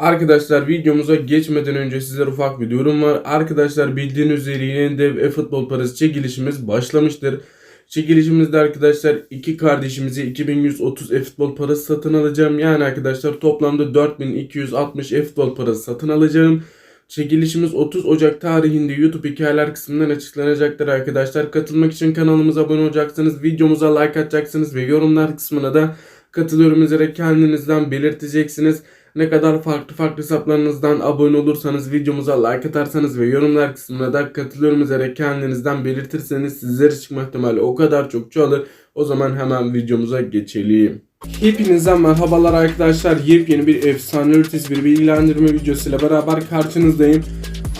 Arkadaşlar videomuza geçmeden önce sizlere ufak bir durum var. Arkadaşlar bildiğiniz üzere yeni dev e-futbol parası çekilişimiz başlamıştır. Çekilişimizde arkadaşlar iki kardeşimize 2130 e-futbol parası satın alacağım. Yani arkadaşlar toplamda 4260 e-futbol parası satın alacağım. Çekilişimiz 30 Ocak tarihinde YouTube hikayeler kısmından açıklanacaktır arkadaşlar. Katılmak için kanalımıza abone olacaksınız. Videomuza like atacaksınız ve yorumlar kısmına da katılıyorum üzere kendinizden belirteceksiniz. Ne kadar farklı farklı hesaplarınızdan abone olursanız, videomuza like atarsanız ve yorumlar kısmına da katılıyorum üzere kendinizden belirtirseniz sizlere çıkma ihtimali o kadar çok çoğalır. O zaman hemen videomuza geçelim. Hepinize merhabalar arkadaşlar. Yepyeni bir efsane ötesi bir bilgilendirme videosuyla beraber karşınızdayım.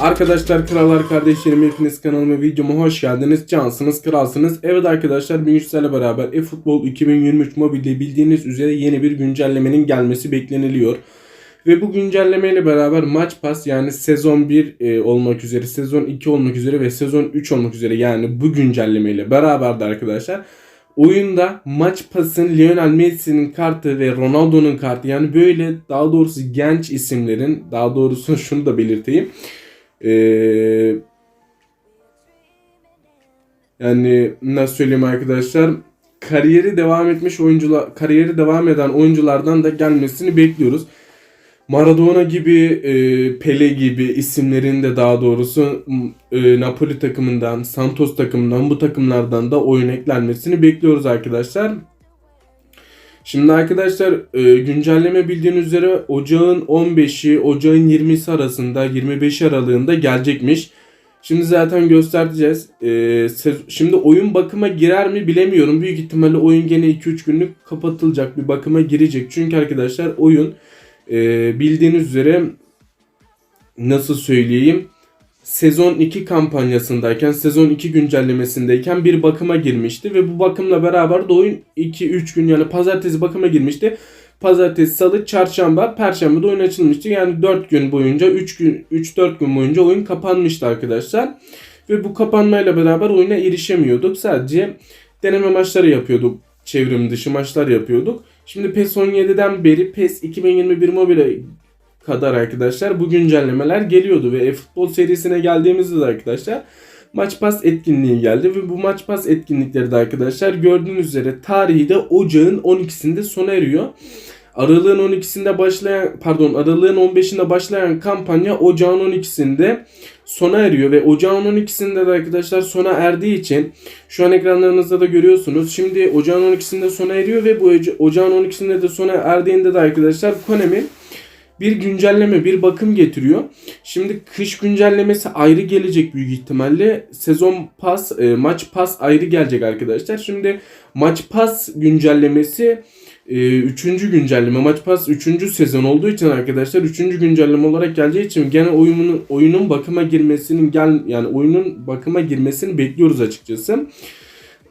Arkadaşlar krallar kardeşlerim hepiniz kanalıma videoma hoş geldiniz. Cansınız kralsınız. Evet arkadaşlar bir ile beraber eFootball 2023 mobilde bildiğiniz üzere yeni bir güncellemenin gelmesi bekleniliyor. Ve bu güncellemeyle beraber maç pas yani sezon 1 e, olmak üzere, sezon 2 olmak üzere ve sezon 3 olmak üzere yani bu güncellemeyle beraber de arkadaşlar oyunda maç pasın Lionel Messi'nin kartı ve Ronaldo'nun kartı yani böyle daha doğrusu genç isimlerin daha doğrusu şunu da belirteyim. Ee, yani nasıl söyleyeyim arkadaşlar kariyeri devam etmiş oyuncular kariyeri devam eden oyunculardan da gelmesini bekliyoruz. Maradona gibi, e, Pele gibi isimlerin de daha doğrusu e, Napoli takımından, Santos takımından bu takımlardan da oyun eklenmesini bekliyoruz arkadaşlar. Şimdi arkadaşlar e, güncelleme bildiğiniz üzere ocağın 15'i, ocağın 20'si arasında 25 aralığında gelecekmiş. Şimdi zaten göstereceğiz. E, şimdi oyun bakıma girer mi bilemiyorum. Büyük ihtimalle oyun gene 2-3 günlük kapatılacak bir bakıma girecek. Çünkü arkadaşlar oyun ee, bildiğiniz üzere nasıl söyleyeyim sezon 2 kampanyasındayken sezon 2 güncellemesindeyken bir bakıma girmişti ve bu bakımla beraber de oyun 2-3 gün yani pazartesi bakıma girmişti. Pazartesi, salı, çarşamba, perşembe de oyun açılmıştı. Yani 4 gün boyunca 3 gün 3-4 gün boyunca oyun kapanmıştı arkadaşlar. Ve bu kapanmayla beraber oyuna erişemiyorduk. Sadece deneme maçları yapıyorduk. Çevrim dışı maçlar yapıyorduk. Şimdi PES 17'den beri PES 2021 Mobile kadar arkadaşlar bu güncellemeler geliyordu ve e-futbol serisine geldiğimizde de arkadaşlar Maç Pass etkinliği geldi ve bu Maç Pass etkinlikleri de arkadaşlar gördüğünüz üzere tarihi de ocağın 12'sinde sona eriyor. Aralığın 12'sinde başlayan pardon aralığın 15'inde başlayan kampanya ocağın 12'sinde sona eriyor ve ocağın 12'sinde de arkadaşlar sona erdiği için şu an ekranlarınızda da görüyorsunuz. Şimdi ocağın 12'sinde sona eriyor ve bu ocağın 12'sinde de sona erdiğinde de arkadaşlar Konami bir güncelleme, bir bakım getiriyor. Şimdi kış güncellemesi ayrı gelecek büyük ihtimalle. Sezon pas, e, maç pas ayrı gelecek arkadaşlar. Şimdi maç pas güncellemesi e, üçüncü güncelleme Maç Pass üçüncü sezon olduğu için arkadaşlar üçüncü güncelleme olarak geleceği için gene oyunun oyunun bakıma girmesinin gel yani oyunun bakıma girmesini bekliyoruz açıkçası.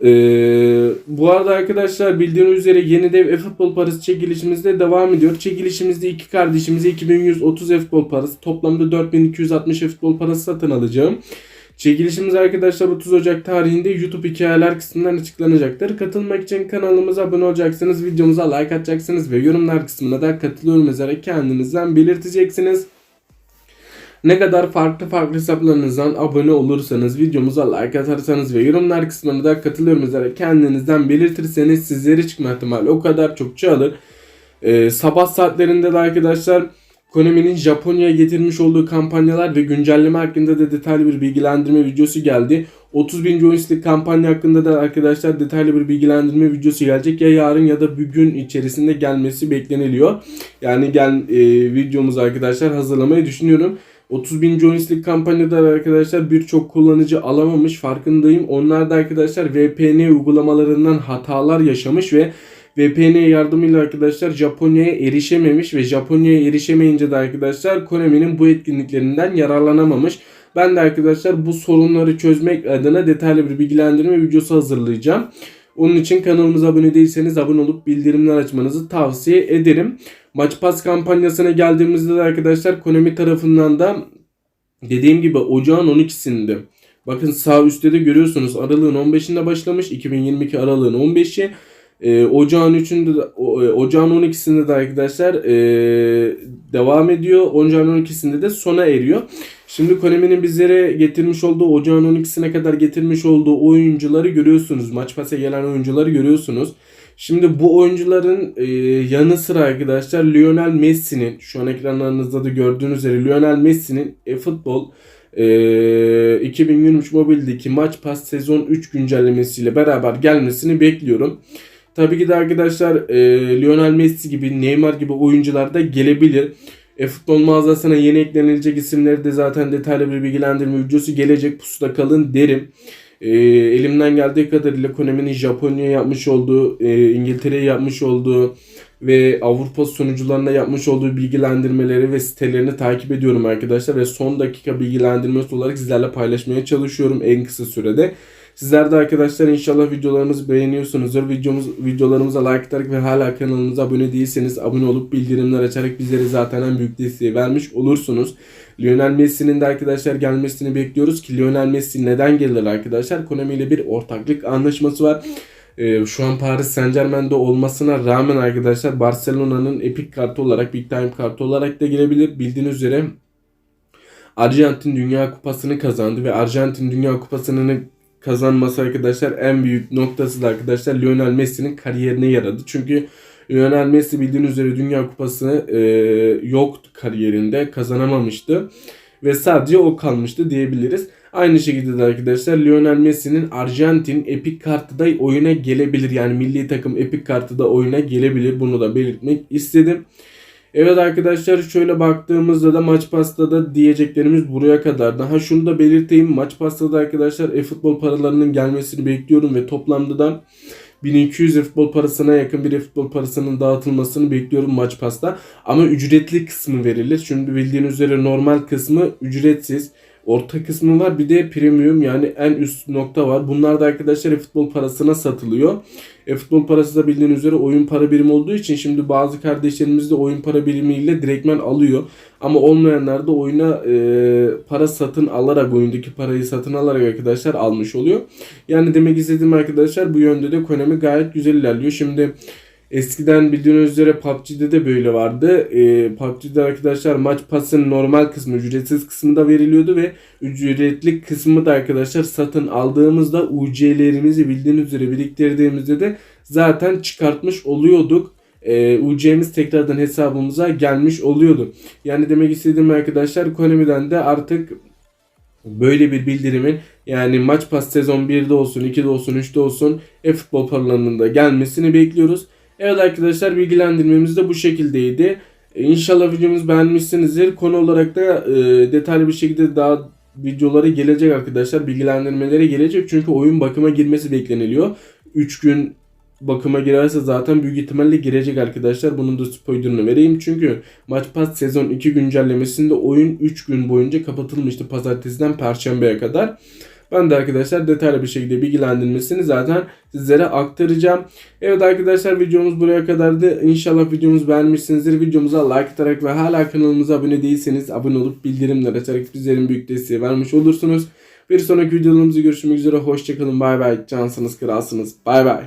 Ee, bu arada arkadaşlar bildiğiniz üzere yeni dev e-futbol parası çekilişimizde devam ediyor. Çekilişimizde iki kardeşimize 2130 e-futbol parası toplamda 4260 e-futbol parası satın alacağım. Çekilişimiz arkadaşlar 30 Ocak tarihinde YouTube hikayeler kısmından açıklanacaktır. Katılmak için kanalımıza abone olacaksınız, videomuza like atacaksınız ve yorumlar kısmına da katılıyorum yazarak kendinizden belirteceksiniz. Ne kadar farklı farklı hesaplarınızdan abone olursanız, videomuza like atarsanız ve yorumlar kısmına da katılıyorum yazarak kendinizden belirtirseniz sizleri çıkma ihtimali o kadar çok çoğalır. Ee, sabah saatlerinde de arkadaşlar Konami'nin Japonya'ya getirmiş olduğu kampanyalar ve güncelleme hakkında da detaylı bir bilgilendirme videosu geldi. 30 bin joystick kampanya hakkında da arkadaşlar detaylı bir bilgilendirme videosu gelecek. Ya yarın ya da bugün içerisinde gelmesi bekleniliyor. Yani gel e, videomuzu arkadaşlar hazırlamayı düşünüyorum. 30 bin joystick kampanyada arkadaşlar birçok kullanıcı alamamış farkındayım. Onlar da arkadaşlar VPN uygulamalarından hatalar yaşamış ve VPN yardımıyla arkadaşlar Japonya'ya erişememiş ve Japonya'ya erişemeyince de arkadaşlar Konami'nin bu etkinliklerinden yararlanamamış. Ben de arkadaşlar bu sorunları çözmek adına detaylı bir bilgilendirme videosu hazırlayacağım. Onun için kanalımıza abone değilseniz abone olup bildirimler açmanızı tavsiye ederim. Maç Pass kampanyasına geldiğimizde de arkadaşlar Konami tarafından da dediğim gibi ocağın 12'sinde bakın sağ üstte de görüyorsunuz aralığın 15'inde başlamış 2022 aralığın 15'i E, ocağın 3'ünde de, o- e, ocağın 12'sinde de arkadaşlar e, devam ediyor. Ocağın 12'sinde de sona eriyor. Şimdi Konami'nin bizlere getirmiş olduğu ocağın 12'sine kadar getirmiş olduğu oyuncuları görüyorsunuz. Maç pasa gelen oyuncuları görüyorsunuz. Şimdi bu oyuncuların e, yanı sıra arkadaşlar Lionel Messi'nin şu an ekranlarınızda da gördüğünüz üzere Lionel Messi'nin e-futbol e, 2023 mobildeki maç pas sezon 3 güncellemesiyle beraber gelmesini bekliyorum. Tabii ki de arkadaşlar e, Lionel Messi gibi Neymar gibi oyuncular da gelebilir. E-futbol mağazasına yeni eklenilecek isimleri de zaten detaylı bir bilgilendirme videosu gelecek pusuda kalın derim. E, elimden geldiği kadarıyla Konami'nin Japonya'ya yapmış olduğu, e, İngiltere'ye yapmış olduğu ve Avrupa sunucularına yapmış olduğu bilgilendirmeleri ve sitelerini takip ediyorum arkadaşlar ve son dakika bilgilendirmesi olarak sizlerle paylaşmaya çalışıyorum en kısa sürede. Sizler de arkadaşlar inşallah videolarımızı beğeniyorsunuzdur. Videomuz, videolarımıza like atarak ve hala kanalımıza abone değilseniz abone olup bildirimler açarak bizlere zaten en büyük desteği vermiş olursunuz. Lionel Messi'nin de arkadaşlar gelmesini bekliyoruz ki Lionel Messi neden gelir arkadaşlar? Konami ile bir ortaklık anlaşması var. Ee, şu an Paris Saint Germain'de olmasına rağmen arkadaşlar Barcelona'nın Epic kartı olarak Big Time kartı olarak da girebilir. Bildiğiniz üzere Arjantin Dünya Kupası'nı kazandı ve Arjantin Dünya Kupası'nı kazanması arkadaşlar en büyük noktası da arkadaşlar Lionel Messi'nin kariyerine yaradı. Çünkü Lionel Messi bildiğiniz üzere Dünya Kupası e, yoktu kariyerinde kazanamamıştı ve sadece o kalmıştı diyebiliriz. Aynı şekilde de arkadaşlar Lionel Messi'nin Arjantin Epic kartı da oyuna gelebilir. Yani milli takım Epic kartı da oyuna gelebilir. Bunu da belirtmek istedim. Evet arkadaşlar şöyle baktığımızda da maç pastada diyeceklerimiz buraya kadar. Daha şunu da belirteyim. Maç pastada arkadaşlar e-futbol paralarının gelmesini bekliyorum ve toplamda da 1200 e-futbol parasına yakın bir e-futbol parasının dağıtılmasını bekliyorum maç pasta. Ama ücretli kısmı verilir. Çünkü bildiğiniz üzere normal kısmı ücretsiz. Orta kısmı var bir de premium yani en üst nokta var. Bunlar da arkadaşlar e-futbol parasına satılıyor. E-futbol parası da bildiğiniz üzere oyun para birimi olduğu için şimdi bazı kardeşlerimiz de oyun para birimiyle direktmen alıyor. Ama olmayanlar da oyuna e, para satın alarak oyundaki parayı satın alarak arkadaşlar almış oluyor. Yani demek istediğim arkadaşlar bu yönde de Konami gayet güzel ilerliyor. Şimdi Eskiden bildiğiniz üzere PUBG'de de böyle vardı. Ee, PUBG'de arkadaşlar maç pasının normal kısmı ücretsiz kısmı da veriliyordu ve ücretli kısmı da arkadaşlar satın aldığımızda UC'lerimizi bildiğiniz üzere biriktirdiğimizde de zaten çıkartmış oluyorduk. Ee, UC'miz tekrardan hesabımıza gelmiş oluyordu. Yani demek istediğim arkadaşlar Konami'den de artık böyle bir bildirimin yani maç pas sezon 1'de olsun, 2'de olsun, 3'te olsun e-futbol paralarının da gelmesini bekliyoruz. Evet arkadaşlar bilgilendirmemiz de bu şekildeydi. E, İnşallah videomuzu beğenmişsinizdir. Konu olarak da e, detaylı bir şekilde daha videoları gelecek arkadaşlar. Bilgilendirmeleri gelecek. Çünkü oyun bakıma girmesi bekleniliyor. 3 gün bakıma girerse zaten büyük ihtimalle girecek arkadaşlar. Bunun da spoilerını vereyim. Çünkü Maç Pass sezon 2 güncellemesinde oyun 3 gün boyunca kapatılmıştı pazartesiden perşembeye kadar. Ben de arkadaşlar detaylı bir şekilde bilgilendirmesini zaten sizlere aktaracağım. Evet arkadaşlar videomuz buraya kadardı. İnşallah videomuzu beğenmişsinizdir. Videomuza like atarak ve hala kanalımıza abone değilseniz abone olup bildirimler açarak bizlerin büyük desteği vermiş olursunuz. Bir sonraki videolarımızda görüşmek üzere. Hoşçakalın. Bay bay. Cansınız kralsınız. Bay bay.